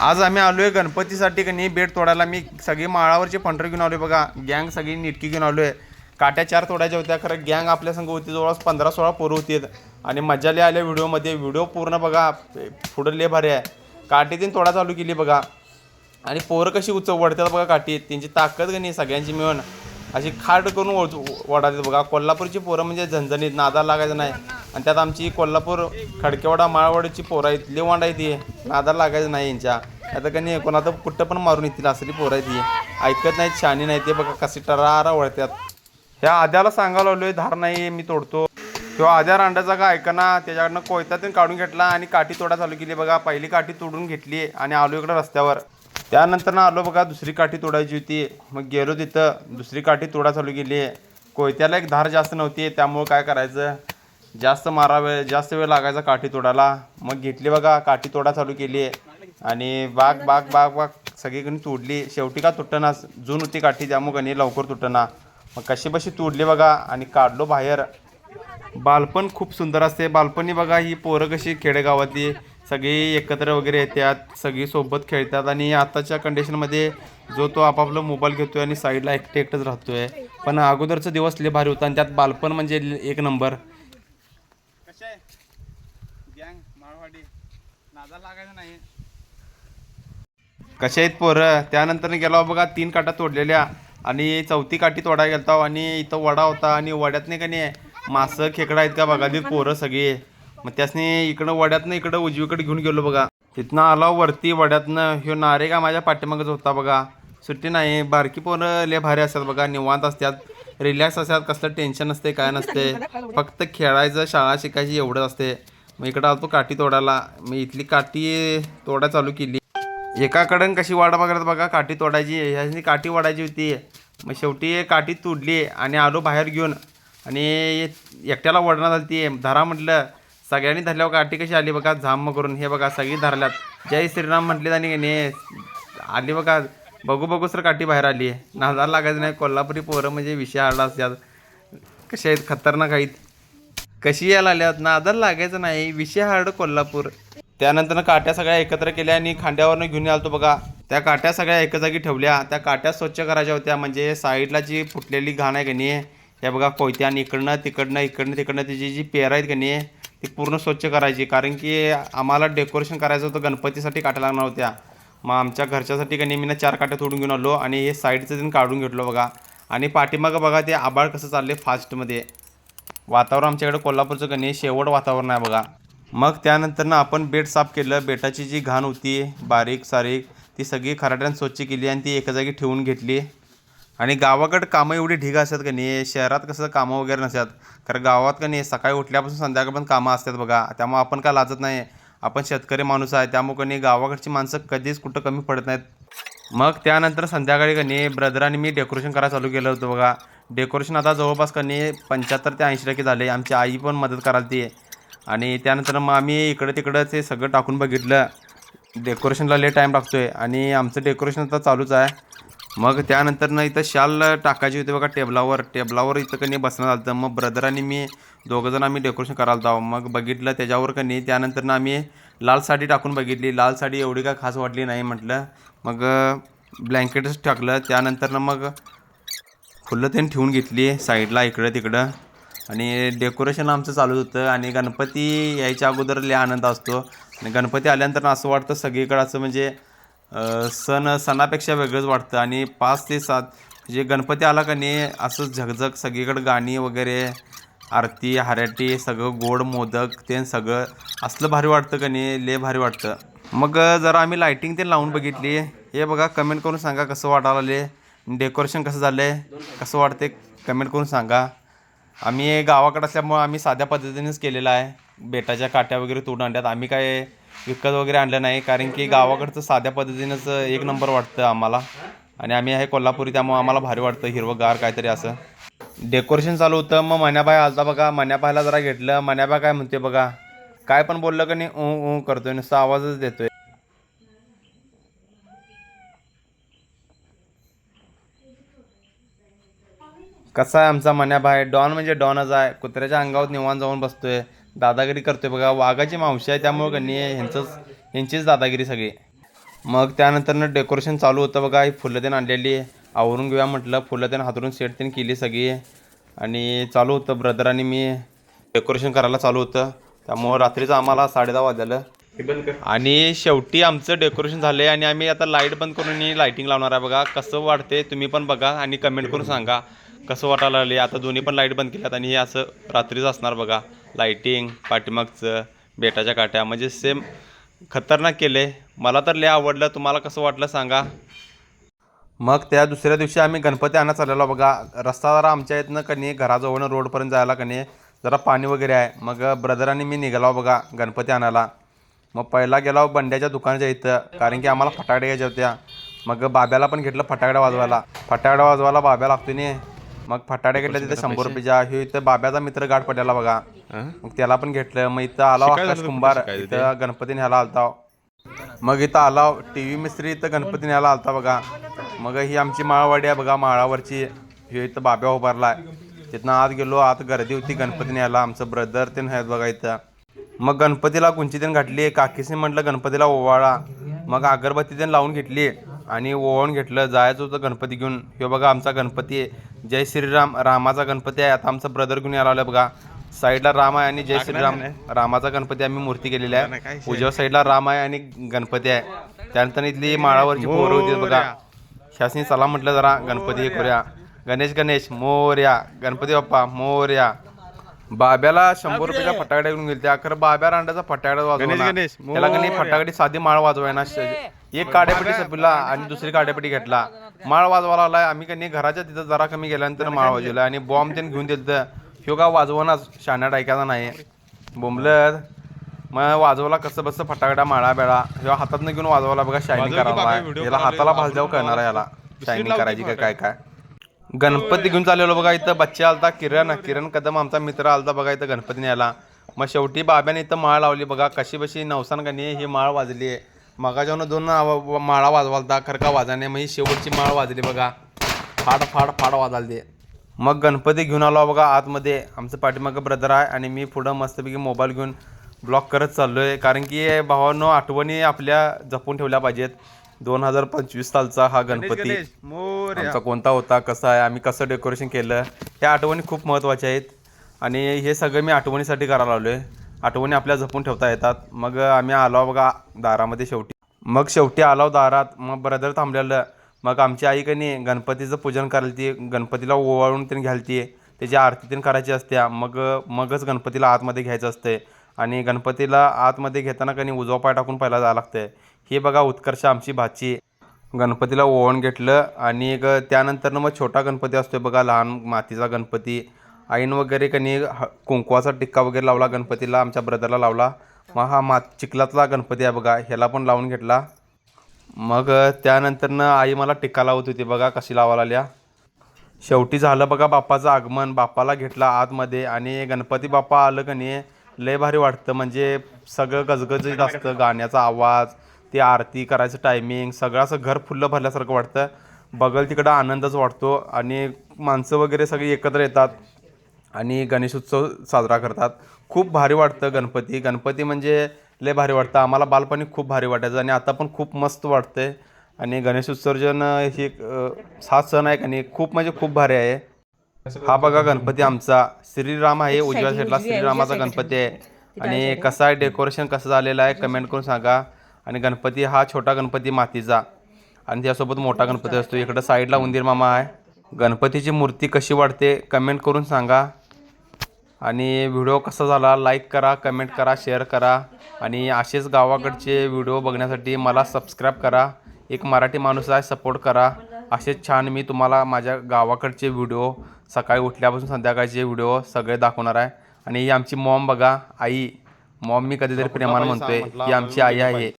आज आम्ही आलो आहे गणपतीसाठी का नाही बेट तोडायला. मी सगळी माळावरची पंढर घेऊन आलो आहे बघा. गँग सगळी निटकी घेऊन आलो आहे काट्या चार तोडायच्या होत्या. खरं गँग आपल्या संघ होती जवळपास पंधरा सोळा पोरं होती. आणि मजा लय आल्या व्हिडिओमध्ये. व्हिडिओ पूर्ण बघा पुढं लय भारी आहे. काठी तीन तोडा चालू केली बघा. आणि पोरं कशी उच वडतात बघा काठी. त्यांची ताकद का नाही सगळ्यांची मिळून. अशी खाट करून ओढ वडातात बघा. कोल्हापूरची पोरं म्हणजे झणझणीत नादा लागायचं नाही. आणि त्यात आमची कोल्हापूर खडकेवाडा माळवाडीची पोरं आहेत लिवांड आहे ती नादा लागायचं नाही यांच्या. आता का नाही कोणाचं कुठं पण मारून येतील असली पोरं आहे ती ऐकत नाहीत शानी नाही ते बघा कशी टरारा वळत्यात. ह्या आद्याला सांगायला लावलोय धार नाही मी तोडतो. किंवा आद्या रांडाचा का ऐकना त्याच्याकडनं कोयतातून काढून घेतला आणि काठी तोडा चालू केली बघा. पहिली काठी तोडून घेतली आणि आलो इकडं रस्त्यावर. त्यानंतर ना आलो बघा दुसरी काठी तोडायची होती. मग गेलो तिथं दुसरी काठी तोडा चालू केली. कोयत्याला एक धार जास्त नव्हती त्यामुळं काय करायचं? जास्त मारावे जास्त वेळ लागायचा काठी तोडायला मग घेतली बघा काठी तोडा चालू केली आणि बाग बाग बाग बाग सगळीकडे तोडली. शेवटी का तुटना जून होती काठी त्यामुळे लवकर तुटना. मग कशी बशी तोडली बघा आणि काढलो बाहेर. बालपण खूप सुंदर असते. बालपणी बघा ही पोरं कशी खेडेगावातली सगळी एकत्र वगैरे येतात सगळी सोबत खेळतात आणि आताच्या कंडिशनमध्ये जो तो आपापला मोबाईल घेतोय आणि साईडला एकटे एकटंच राहतोय. पण अगोदरचा दिवस लय भारी होता आणि त्यात बालपण म्हणजे एक नंबर कसे आहे गँग माळवाडी टाकायचं नाही. कशा आहेत पोरं? त्यानंतर गेलो बघा तीन काटा तोडलेल्या आणि चौथी काठी तोडायला गेलता आणि इथं वडा होता आणि वड्यात नाही का नाही मासं खेकडा आहेत का बघा पोरं सगळी. मग त्यासने इकडं वड्यातनं इकडं उजवीकडे घेऊन गेलो बघा. तिथनं आला वरती वड्यातनं. ह्यो नारे का माझ्या पाठीमागच होता बघा. सुट्टी नाही. बारकी पोरं लय भारी असतात बघा निवांत असतात. रिलॅक्स असतात. कसलं टेन्शन नसते काय नसते फक्त खेळायचं शाळा शिकायची एवढंच असते मग इकडं आलतो काठी तोडायला. मी इथली काठी तोडा चालू केली. एकाकडं कशी वाढ बघत बघा काठी तोडायची. ह्याची काठी वाढायची होती. मग शेवटी काठी तोडली आणि आलो बाहेर घेऊन. आणि एकट्याला वडणार झाली ती धरा म्हटलं सगळ्यांनी धरल्यावर काठी कशी आली बघा झाम करून. हे बघा सगळी धरल्यात. जय श्रीराम म्हटले आणि ने आली बघा. बघू बघू सर काठी बाहेर आली. नादार लागायचं नाही. कोल्हापुरी पोरं म्हणजे विषय आला असतात कशा आहेत? खतरनाक आहेत. कशी यायला आल्यात नादार लागायचं नाही. विषय हार्ड कोल्हापूर. त्यानंतर काट्या सगळ्या एकत्र केल्या आणि खांद्यावरनं घेऊन आलतो बघा. त्या काट्या सगळ्या एका जागी ठेवल्या. त्या काट्या स्वच्छ करायच्या होत्या. म्हणजे साईडला जी फुटलेली घाण आहे का नाही हे बघा कोयत्या आणि इकडनं तिकडनं इकडनं तिकडनं त्याची जी पेर आहेत का नाही ती पूर्ण स्वच्छ करायची. कारण की आम्हाला डेकोरेशन करायचं होतं. गणपतीसाठी काट्या लागणार होत्या. मग आमच्या घरच्यासाठी का ना चार काट्या तोडून घेऊन आलो आणि हे साईडचं दिन काढून घेतलो बघा. आणि पाठीमागं बघा ते आबाळ कसं चालले फास्टमध्ये वातावरण आमच्याकडे कोल्हापूरचं कणी शेवट वातावरण आहे बघा. मग त्यानंतरनं आपण बेट साफ केलं. बेटाची जी घाण होती बारीक सारीक ती सगळी खराट्यानं स्वच्छ केली आणि ती एका जागी ठेवून घेतली. आणि गावाकडं कामं एवढी ढिगा असतात का नाही शहरात कसं कामं वगैरे नसतात. कारण गावात का नाही सकाळी उठल्यापासून संध्याकाळपर्यंत कामं असतात बघा. त्यामुळे आपण काय लाजत नाही. आपण शेतकरी माणूस आहे त्यामुळे का नाही गावाकडची माणसं कधीच कुठं कमी पडत नाहीत. मग त्यानंतर संध्याकाळी का नाही ब्रदर आणि मी डेकोरेशन करायला चालू केलं होतं बघा. डेकोरेशन आता जवळपास करणे पंच्याहत्तर ते ऐंशी टक्के झाले. आमची आई पण मदत करायला ती. आणि त्यानंतर मग आम्ही इकडं तिकडं ते सगळं टाकून बघितलं. डेकोरेशनला लय टाईम लागतोय. आणि आमचं डेकोरेशन आता चालूच आहे. मग त्यानंतर ना इथं शाल टाकायची होती बघा टेबलावर. टेबलावर इथं कणी बसणं झालं तर मग ब्रदर आणि मी दोघंजण आम्ही डेकोरेशन करायला होतो मग बघितलं त्याच्यावर कणी त्यानंतर ना आम्ही लाल साडी टाकून बघितली. लाल साडी एवढी काय खास वाटली नाही म्हटलं. मग ब्लँकेटच टाकलं. त्यानंतर ना मग फुलं त्यांनी ठेवून घेतली साईडला इकडं तिकडं. आणि डेकोरेशन आमचं चालू होतं आणि गणपती यायच्या अगोदर लय आनंद असतो. आणि गणपती आल्यानंतर असं वाटतं सगळीकडं असं म्हणजे सण सणापेक्षा वेगळंच वाटतं. आणि पाच ते सात म्हणजे गणपती आला का नाही असं झगझग सगळीकडं गाणी वगैरे आरती हऱ्याटी सगळं गोड मोदक ते सगळं असलं भारी वाटतं का नाही लय भारी वाटतं. मग जरा आम्ही लायटिंग ते लावून बघितली. हे बघा कमेंट करून सांगा कसं वाटायला आले डेकोरेशन कसं झालं आहे कसं वाटते कमेंट करून सांगा. आम्ही गावाकडं असल्यामुळं आम्ही साध्या पद्धतीनेच केलेलं आहे. बेटाच्या काट्या वगैरे तोडून आणल्यात. आम्ही काय विकत वगैरे आणलं नाही कारण की गावाकडचं साध्या पद्धतीनंच एक नंबर वाटतं आम्हाला. आणि आम्ही आहे कोल्हापुरी त्यामुळं आम्हाला भारी वाटतं हिरवंगार काहीतरी असं. डेकोरेशन चालू होतं मग मन्याबाई आलता बघा. मन्याबाईला जरा घेतलं. मन्याबाई काय म्हणते बघा. काय पण बोललं का नाही ऊ ऊ करतोय. नुसतं आवाजच देतोय. कसा आहे आमचा मन्याबाई डॉन म्हणजे डॉनच आहे. कुत्र्याच्या अंगावर निवांत जाऊन बसतोय. दादागिरी करतोय बघा. वाघाची मावशी आहे त्यामुळे कणी ह्यांचंच ह्यांचीच दादागिरी सगळी. मग त्यानंतरनं डेकोरेशन चालू होतं बघा. ही फुलं त्यानं आणलेली. आवरून घेऊया म्हटलं. फुलं त्यानं हातरून सेट त्यानं केली सगळी. आणि चालू होतं. ब्रदर आणि मी डेकोरेशन करायला चालू होतं. त्यामुळं रात्रीचं आम्हाला साडे दहा वाजलं आणि शेवटी आमचं डेकोरेशन झालंय आणि आम्ही आता लाइट बंद करून लाईटिंग लावणार आहे. बघा कसं वाटते तुम्ही पण बघा आणि कमेंट करून सांगा. कसं वाटायला लागले आता दोन्ही पण लाइट बंद केल्यात आणि हे असं रात्रीच असणार बघा. लाईटिंग पाठीमागचं बेटाच्या काट्या म्हणजे सेम खतरनाक केले मला तर लय आवडलं. तुम्हाला कसं वाटलं सांगा. मग त्या दुसऱ्या दिवशी आम्ही गणपती आणा चाललेलो बघा. रस्ता जरा आमच्या इथनं कणी घराजवळनं रोडपर्यंत जायला कणी जरा पाणी वगैरे आहे. मग ब्रदर आणि मी निघालो बघा गणपती आणायला. मग पहिला गेलो बंड्याच्या दुकानाच्या इथं कारण की आम्हाला फटाकडे घ्यायच्या होत्या. मग बाब्याला पण घेतलं फटाकड्या वाजवायला. फटाकड्या वाजवायला बाब्या लागतो नाही मग फटाकडे घेतल्या तिथे शंभर रुपयाच्या. ह्यो इथं बाब्याचा मित्र गाठ पडलेला बघा. मग त्याला पण घेतलं. मग इथं आला आकाश कुंभार. इथं गणपती न्यायला आलता. मग इथं आला टी व्ही मिस्त्री इथं गणपती न्यायला आलता बघा. मग ही आमची माळवाडी आहे बघा माळावरची. ह्यो इथं बाब्या उभारलाय. तिथनं आत गेलो. आत गर्दी होती गणपती न्यायला आमचं ब्रदर ते आहेत बघा इथं. मग गणपतीला कुंची तेन घातली काकीसने म्हटलं गणपतीला ओवाळा. मग अगरबत्ती तेन लावून घेतली आणि ओवाळून घेतलं. जायचं होतं गणपती घेऊन. हे बघा आमचा गणपती आहे. जय श्रीराम. रामाचा गणपती आहे. आता आमचा ब्रदर घेऊन यायला आलं बघा. साईडला राम आहे आणि जय श्रीराम. रामाचा गणपती आम्ही मूर्ती केलेली आहे. उजव्या साईडला राम आहे आणि गणपती आहे. त्यानंतर इथली माळावरची पोरं होती बघा. शासनी चला म्हटलं जरा. गणपती हे करूया. गणेश गणेश मोर्या. गणपती बाप्पा मोर्या. बाब्याला शंभर रुपयाच्या फटाकड्या घेऊन गेल्या खरं बाब्या रांडाचा फटाकडा वाजवला त्याला कणी फटाकडी साधी माळ वाजवाय ना एक काड्यापट्टी सपिला आणि दुसरी काड्यापट्टी घेतला. माळ वाजवायला आलाय आम्ही कणी घराच्या तिथं जरा कमी गेल्यानंतर माळ वाजवला आणि बॉम्ब त्याने घेऊन दिलं तर ह्यो का वाजवणाच शाण्यात ऐकायचा नाही. बोंबलत. मग वाजवला कसं बसं फटाकड्या माळा बेळा. ह्यो हातातनं घेऊन वाजवला बघा शायनिंग करायला याला हाताला भाजल्यावर कळणार आहे याला. शायनिंग करायची का काय काय? गणपती घेऊन चाललेलो बघा इथं बच्चा आलता किरण किरण कदम आमचा मित्र आलता बघा इथं गणपती न्यायला मग शेवटी बाब्याने इथं माळ लावली बघा कशी बशी नवसान गणी ही माळ वाजली आहे. मगाच्यानं दोन माळा वाजवालता खरका वाजाने मग ही शेवटची माळ वाजली बघा. फाड फाड फाड वाजालते. मग गणपती घेऊन आलो बघा आतमध्ये. आमचं पाठीमागं ब्रदर आहे आणि मी पुढं मस्तपैकी मोबाईल घेऊन ब्लॉक करत चाललो आहे कारण की भावांनो आठवणी आपल्या जपून ठेवल्या पाहिजेत. दोन हजार पंचवीस सालचा हा गणपती आमचा कोणता होता कसा आहे आम्ही कसं डेकोरेशन केलं ह्या आठवणी खूप महत्त्वाच्या आहेत. आणि हे सगळं मी आठवणीसाठी करायला आलो आहे आठवणी आपल्या जपून ठेवता येतात. मग आम्ही आलो बघा दारामध्ये शेवटी. मग शेवटी आलो दारात. मग ब्रदर थांबलेलं. मग आमची आई कनी गणपतीचं पूजन करायला ती गणपतीला ओवाळून त्यांनी घालती त्याची आरती तीन करायची असते मग मगच गणपतीला आतमध्ये घ्यायचं असते आणि गणपतीला आतमध्ये घेताना कनी उजवा पाय टाकून पहिला जावं लागतंय. हे बघा उत्कर्ष आमची भाची. गणपतीला ओवण घेतलं आणि एक त्यानंतर मग छोटा गणपती असतो बघा लहान मातीचा गणपती. आईन वगैरे कनी ह- कुंकवाचा टिक्का वगैरे लावला गणपतीला आमच्या ब्रदरला लावला. मग हा मात चिखलातला गणपती आहे बघा ह्याला पण लावून घेतला. मग त्यानंतरनं आई मला टिक्का लावत होती बघा कशी लावायला आल्या. शेवटी झालं बघा बाप्पाचं आगमन. बाप्पाला घेतला आतमध्ये आणि गणपती बाप्पा आलं का नाही लय भारी वाटतं. म्हणजे सगळं गजगजीत असतं गाण्याचा आवाज ती आरती करायचं टायमिंग सगळं असं घर फुल्लं भरल्यासारखं वाटतं. बगल तिकडं आनंदच वाटतो आणि माणसं वगैरे सगळी एकत्र येतात आणि गणेशोत्सव साजरा करतात. खूप भारी वाटतं गणपती. गणपती म्हणजे लय भारी वाटतं. आम्हाला बालपणी खूप भारी वाटायचं आणि आता पण खूप मस्त वाटतंय. आणि गणेश उत्सर्जन ही हा सण आहे का नाही खूप म्हणजे खूप भारी आहे. हा बघा गणपती आमचा. श्रीराम आहे उजव्या साईडला श्रीरामाचा गणपती आहे. आणि कसं आहे डेकोरेशन कसं झालेलं आहे कमेंट करून सांगा. आणि गणपती हा छोटा गणपती मातीचा. आणि त्यासोबत मोठा गणपती असतो. इकडं साईडला उंदीर मामा आहे. गणपतीची मूर्ती कशी वाटते कमेंट करून सांगा. आणि व्हिडिओ कसा झाला लाईक करा कमेंट करा शेअर करा. आणि असेच गावाकडचे व्हिडिओ बघण्यासाठी मला सबस्क्राईब करा. एक मराठी माणूस आहे सपोर्ट करा. असेच छान मी तुम्हाला माझ्या गावाकडचे व्हिडिओ सकाळी उठल्यापासून संध्याकाळचे व्हिडिओ सगळे दाखवणार आहे. आणि ही आमची मॉम बघा आई. मॉम मी कधीतरी प्रेमानं म्हणतोय ही आमची आई आहे.